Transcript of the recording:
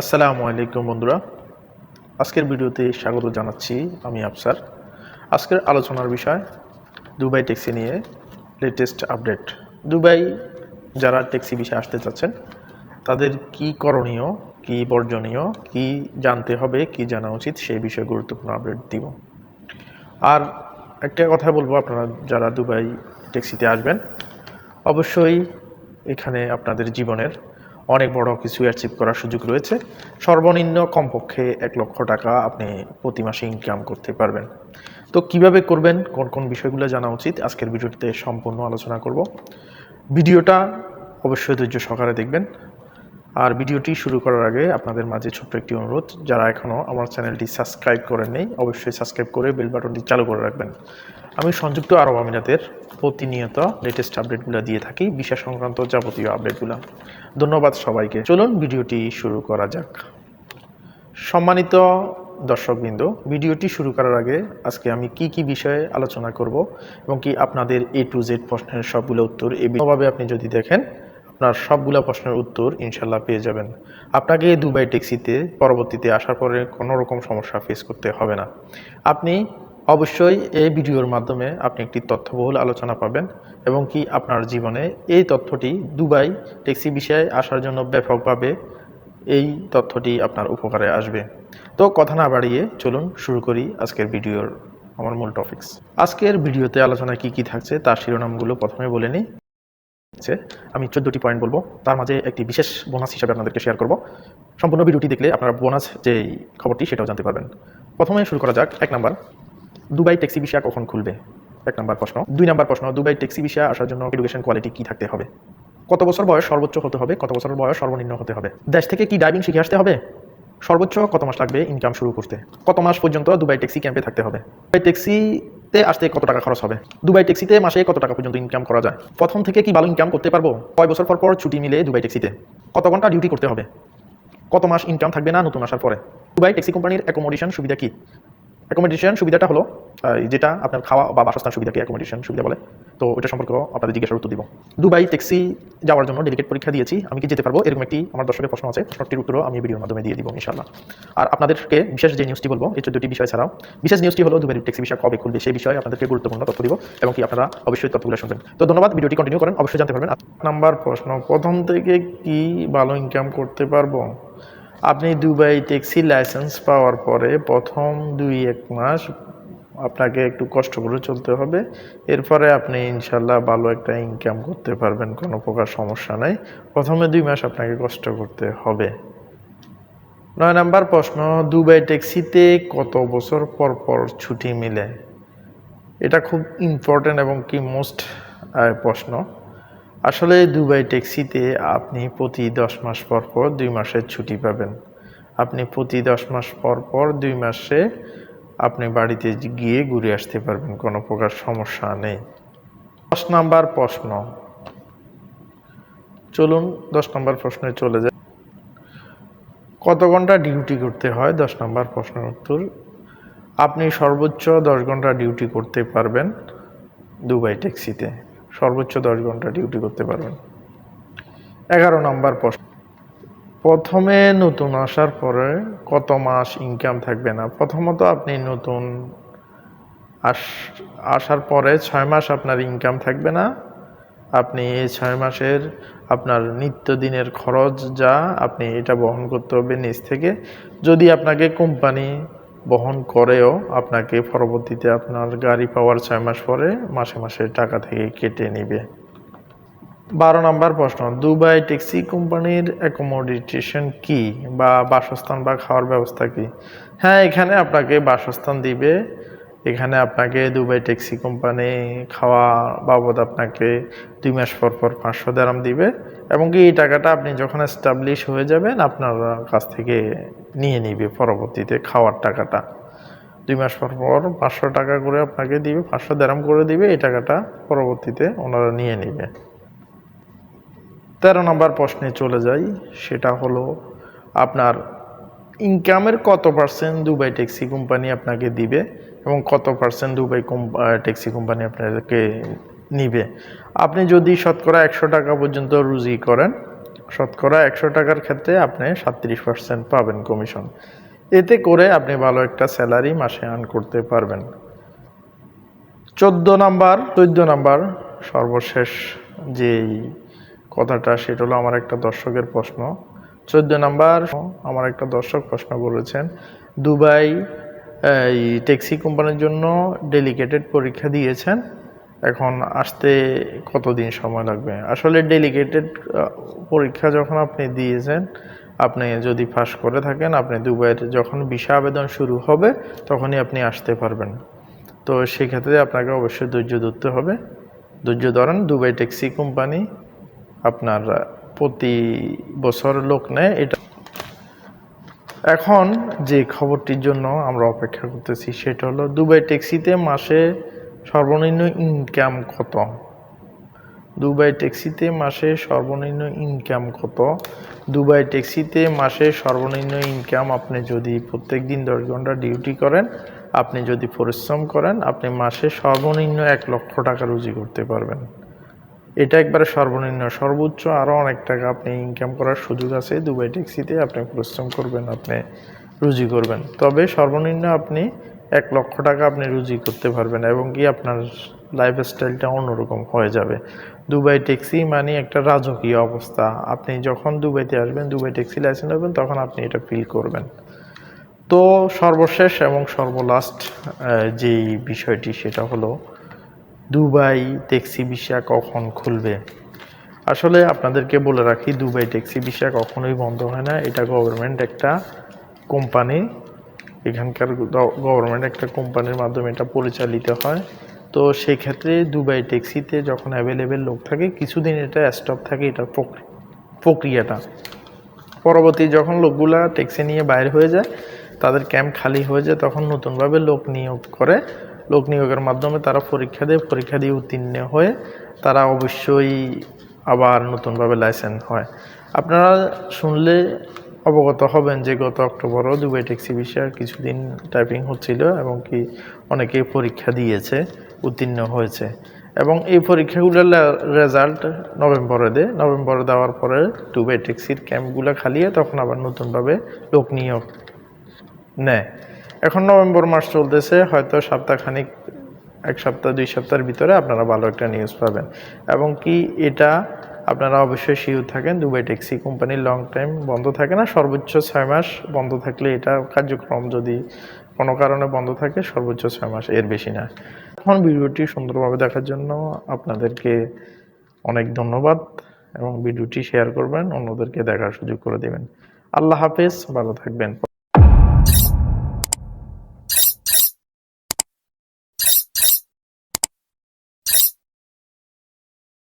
আসসালামু আলাইকুম বন্ধুরা। আজকের ভিডিওতে স্বাগত জানাচ্ছি আমি আফসার। আজকের আলোচনার বিষয় দুবাই ট্যাক্সি নিয়ে লেটেস্ট আপডেট দুবাই যারা ট্যাক্সি বিষয়ে আসতে চাচ্ছেন, তাদের কি করণীয়, কি বর্জনীয়, কি জানতে হবে, কি জানা উচিত সেই বিষয়ে গুরুত্বপূর্ণ আপডেট দিব। আর একটা কথা বলব আপনারা যারা দুবাই ট্যাক্সিতে আসবেন, অবশ্যই এখানে আপনাদের জীবনের অনেক বড় কিছু অ্যাচিভ করার সুযোগ রয়েছে। সর্বনিম্ন কমপক্ষে এক লক্ষ টাকা আপনি প্রতি মাসে ইনকাম করতে পারবেন। তো কীভাবে করবেন? কোন কোন বিষয়গুলো জানা উচিত? আজকের ভিডিওটিতে সম্পূর্ণ আলোচনা করব। ভিডিওটা অবশ্যই ধৈর্য সহকারে দেখবেন। আর ভিডিওটি শুরু করার আগে আপনাদের মাঝে ছোট্ট একটি অনুরোধ, যারা এখনও আমার চ্যানেলটি সাবস্ক্রাইব করেন নেই, অবশ্যই সাবস্ক্রাইব করে বেল বাটনটি চালু করে রাখবেন। আমি সংযুক্ত আরব আমিরাতের প্রতিনিয়ত লেটেস্ট আপডেটগুলো দিয়ে থাকি বিষয় সংক্রান্ত যাবতীয় আপডেটগুলো ধন্যবাদ সবাইকে। চলুন ভিডিওটি শুরু করা যাক। সম্মানিত দর্শকবৃন্দ, ভিডিওটি শুরু করার আগে আজকে আমি কি কি বিষয়ে আলোচনা করব এবং কি আপনাদের এ টু জেড প্রশ্নের সবগুলো উত্তর এভাবে আপনি যদি দেখেন আপনার সবগুলো প্রশ্নের উত্তর ইনশাল্লাহ পেয়ে যাবেন। আপনাকে দুবাই ট্যাক্সিতে পরবর্তীতে আসার পরে কোনো রকম সমস্যা ফেস করতে হবে না। আপনি অবশ্যই এই ভিডিওর মাধ্যমে আপনি একটি তথ্যবহুল আলোচনা পাবেন এবং কি আপনার জীবনে এই তথ্যটি দুবাই ট্যাক্সি বিষয়ে আসার জন্য ব্যাপকভাবে এই তথ্যটি আপনার উপকারে আসবে। তো কথা না বাড়িয়ে চলুন শুরু করি আজকের ভিডিওর আমার মূল টপিকস আজকের ভিডিওতে আলোচনায় কি কি থাকছে তার শিরোনামগুলো প্রথমে বলে নিই। আছে আমি চোদ্দোটি পয়েন্ট বলব। তার মাঝে একটি বিশেষ বোনাস হিসাবে আপনাদেরকে শেয়ার করব। সম্পূর্ণ ভিডিওটি দেখলে আপনারা বোনাস যে খবরটি সেটাও জানতে পারবেন। প্রথমে শুরু করা যাক, এক নাম্বার দুবাই ট্যাক্সি ভিসা কখন খুলবে? এক নাম্বার প্রশ্ন। দুই নাম্বার প্রশ্ন, দুবাই ট্যাক্সি ভিসা আসার জন্য এডুকেশন কোয়ালিটি কী থাকতে হবে? কত বছর বয়স সর্বোচ্চ হতে হবে, কত বছর বয়স সর্বনিম্ন হতে হবে? দেশ থেকে কি ড্রাইভিং শিখে আসতে হবে? সর্বোচ্চ কত মাস লাগবে ইনকাম শুরু করতে? কত মাস পর্যন্ত দুবাই ট্যাক্সি ক্যাম্পে থাকতে হবে? দুবাই ট্যাক্সিতে আসতে কত টাকা খরচ হবে? দুবাই ট্যাক্সিতে মাসে কত টাকা পর্যন্ত ইনকাম করা যায়? প্রথম থেকে কি ভালো ইনকাম করতে পারব? কয় বছর পর পর ছুটি মিলে দুবাই ট্যাক্সিতে? কত ঘণ্টা ডিউটি করতে হবে? কত মাস ইনকাম থাকবে না নতুন আসার পরে? দুবাই ট্যাক্সি কোম্পানির অ্যাকোমোডেশন সুবিধা কি? অ্যাকোমোডেশন সুবিধাটা হলো যেটা আপনার খাওয়া বা বাসস্থান সুবিধাকে অ্যাকোমোডেশন সুবিধা বলে? তো ওটা সম্পর্কে আপনাদের জিজ্ঞাসার উত্তর দিব। দুবাই ট্যাক্সি যাওয়ার জন্য ডেলিগেট পরীক্ষা দিয়েছি, আমি কি যেতে পারব? এরকম একটি আমার দর্শকের প্রশ্ন আছে প্রশ্নটির উত্তরও আমি ভিডিওর মাধ্যমে দিয়ে দিব ইনশাল্লাহ আর আপনাদেরকে বিশেষ যে নিউজটি বলব, এই চোদ্দটি বিষয় ছাড়াও, বিশেষ নিউজটি হলো দুবাই ট্যাক্সি বিষয়, কবে খুলবে, সেই বিষয়ে আপনাদেরকে গুরুত্বপূর্ণ তথ্য দিব, এবং কি আপনারা অবশ্যই তথ্যগুলো শুনবেন। তো ধন্যবাদ, ভিডিওটি কন্টিনিউ করেন, অবশ্যই জানতে পারবেন। নাম্বার প্রশ্ন, প্রথম থেকে কি ভালো ইনকাম করতে পারব? আপনি দুবাই ট্যাক্সি লাইসেন্স পাওয়ার পরে প্রথম দুই এক মাস আপনাকে একটু কষ্ট করে চলতে হবে। এরপরে আপনি ইনশাল্লাহ ভালো একটা ইনকাম করতে পারবেন, কোনো প্রকার সমস্যা নাই। প্রথমে দুই মাস আপনাকে কষ্ট করতে হবে। নয় নাম্বার প্রশ্ন, দুবাই ট্যাক্সিতে কত বছর পর পর ছুটি মিলে? এটা খুব ইম্পর্ট্যান্ট এবং কি মোস্ট প্রশ্ন। আসলে দুবাই ট্যাক্সিতে আপনি প্রতি দশ মাস পর পর দুই মাসের ছুটি পাবেন। আপনি প্রতি দশ মাস পর পর দুই মাসে আপনি বাড়িতে গিয়ে ঘুরে আসতে পারবেন, কোনো প্রকার সমস্যা নেই। দশ নাম্বার প্রশ্ন। চলুন দশ নম্বর প্রশ্নে চলে যায় কত ঘণ্টা ডিউটি করতে হয়? দশ নম্বর প্রশ্নের উত্তর। আপনি সর্বোচ্চ দশ ঘণ্টা ডিউটি করতে পারবেন দুবাই ট্যাক্সিতে। সর্বোচ্চ দশ ঘণ্টা ডিউটি করতে পারবেন। এগারো নম্বর প্রশ্ন। প্রথমে নতুন আসার পরে কত মাস ইনকাম থাকবে না? প্রথমত আপনি নতুন আস, আসার পরে ছয় মাস আপনার ইনকাম থাকবে না। আপনি এই ছয় মাসের আপনার নিত্যদিনের খরচ যা আপনি এটা বহন করতে হবে নিজ থেকে। যদি আপনাকে কোম্পানি বহন করেও আপনাকে পরবর্তীতে আপনার গাড়ি পাওয়ার ছয় মাস পরে মাসে মাসে টাকা থেকে কেটে নেবে। বারো নম্বর প্রশ্ন, দুবাই ট্যাক্সি কোম্পানির অ্যাকোমোডেটেশন কি বা বাসস্থান বা খাওয়ার ব্যবস্থা কি? হ্যাঁ এখানে আপনাকে বাসস্থান দিবে। এখানে আপনাকে দুবাই ট্যাক্সি কোম্পানি খাওয়া বাবদ আপনাকে দুই মাস পর পর পাঁচশো দেরাম দিবে। এবং কি এই টাকাটা আপনি যখন এস্টাবলিশ হয়ে যাবেন, আপনার কাছ থেকে নিয়ে নিবে পরবর্তীতে খাওয়ার টাকাটা। দুই মাস পর পর পাঁচশো টাকা করে আপনাকে দিবে, পাঁচশো দেরাম করে দিবে, এই টাকাটা পরবর্তীতে ওনারা নিয়ে নিবে। তেরো নম্বর প্রশ্নে চলে যাই, সেটা হলো আপনার ইনকামের কত পার্সেন্ট দুবাই ট্যাক্সি কোম্পানি আপনাকে দিবে এবং কত পার্সেন্ট দুবাই কোম্পা ট্যাক্সি কোম্পানি আপনাকে নিবে। আপনি যদি শতকরা একশো টাকা পর্যন্ত রুজি করেন, শতকরা একশো টাকার ক্ষেত্রে আপনি সাতত্রিশ পার্সেন্ট পাবেন কমিশন। এতে করে আপনি ভালো একটা স্যালারি মাসে আর্ন করতে পারবেন। চোদ্দ নাম্বার চোদ্দ নাম্বার সর্বশেষ যেই কথাটা, সেটা হলো আমার একটা দর্শকের প্রশ্ন। চোদ্দ নাম্বার, আমার একটা দর্শক প্রশ্ন করেছেন, দুবাই, এই ট্যাক্সি কোম্পানির জন্য ডেলিকেটেড পরীক্ষা দিয়েছেন? এখন আসতে কতদিন সময় লাগবে? আসলে ডেলিগেটেড পরীক্ষা যখন আপনি দিয়েছেন, আপনি যদি পাস করে থাকেন, আপনি দুবাইয়ের যখন ভিসা আবেদন শুরু হবে, তখনই আপনি আসতে পারবেন। তো সেক্ষেত্রে আপনাকে অবশ্যই ধৈর্য ধরতে হবে। ধৈর্য ধরেন, দুবাই ট্যাক্সি কোম্পানি আপনার প্রতি বছর লোক নেয়, এটা এখন যে খবরটির জন্য আমরা অপেক্ষা করতেছি, সেটা হলো দুবাই ট্যাক্সিতে মাসে সর্বনিম্ন ইনকাম কত? দুবাই ট্যাক্সিতে মাসে সর্বনিম্ন ইনকাম কত? দুবাই ট্যাক্সিতে মাসে সর্বনিম্ন ইনকাম আপনি যদি প্রত্যেক দিন দশ ঘণ্টা ডিউটি করেন, আপনি যদি পরিশ্রম করেন, আপনি মাসে সর্বনিম্ন এক লক্ষ টাকা রুজি করতে পারবেন। এটা একবারে সর্বনিম্ন। সর্বোচ্চ আরও অনেক টাকা আপনি ইনকাম করার সুযোগ আছে। দুবাই ট্যাক্সিতে আপনি পরিশ্রম করবেন, আপনি রুজি করবেন। তবে সর্বনিম্ন আপনি এক লক্ষ টাকা আপনি রুজি করতে পারবেন এবং কি আপনার লাইফস্টাইলটা অন্যরকম হয়ে যাবে। দুবাই ট্যাক্সি মানে একটা রাজকীয় অবস্থা। আপনি যখন দুবাইতে আসবেন, দুবাই ট্যাক্সি লাইসেন্স হবেন তখন আপনি এটা ফিল করবেন। তো সর্বশেষ এবং সর্বলাস্ট যেই বিষয়টি সেটা হলো, দুবাই ট্যাক্সি ভিসা কখন খুলবে? আসলে আপনাদেরকে বলে রাখি, দুবাই ট্যাক্সি ভিসা কখনোই বন্ধ হয় না। এটা গভর্নমেন্ট একটা কোম্পানি এখানকার গভর্নমেন্ট একটা কোম্পানির মাধ্যমে এটা পরিচালিত হয়। তো সেই ক্ষেত্রে দুবাই ট্যাক্সিতে যখন অ্যাভেলেবেল লোক থাকে, কিছুদিন এটা স্টপ থাকে এটার প্রক্রিয়াটা। পরবর্তী যখন লোকগুলা ট্যাক্সি নিয়ে বাইরে হয়ে যায়, তাদের ক্যাম্প খালি হয়ে যায়, তখন নতুনভাবে লোক নিয়োগ করে। লোক নিয়োগের মাধ্যমে তারা পরীক্ষা দেয়, পরীক্ষা দিয়ে উত্তীর্ণ হয়ে তারা অবশ্যই আবার নতুনভাবে লাইসেন্স হয়। আপনারা শুনলে অবগত হবেন যে গত অক্টোবরও দুবাই ট্যাক্সি বিষয়ে কিছুদিন টাইপিং হচ্ছিল এবং কি অনেকেই পরীক্ষা দিয়েছে, উত্তীর্ণ হয়েছে। এবং এই পরীক্ষাগুলোর রেজাল্ট নভেম্বরে দেয় নভেম্বরে দেওয়ার পরে দুবাই ট্যাক্সির ক্যাম্পগুলো খালিয়ে তখন আবার নতুনভাবে লোক নিয়োগ নেয়। এখন নভেম্বর মাস চলতেছে, হয়তো সপ্তাহখানিক, এক সপ্তাহ, দুই সপ্তাহের ভিতরে আপনারা ভালো একটা নিউজ পাবেন। এবং কি এটা আপনারা অবশ্যই শিওর থাকেন, Dubai taxi company long time বন্ধ থাকে না। সর্বোচ্চ ছয় মাস বন্ধ থাকলে এটা কার্যক্রম যদি কোনো কারণে বন্ধ থাকে, সর্বোচ্চ ছয় মাস, এর বেশি না। এখন ভিডিওটি সুন্দরভাবে দেখার জন্য আপনাদেরকে অনেক ধন্যবাদ এবং ভিডিওটি শেয়ার করবেন, অন্যদেরকে দেখার সুযোগ করে দেবেন। আল্লাহ হাফেজ, ভালো থাকবেন।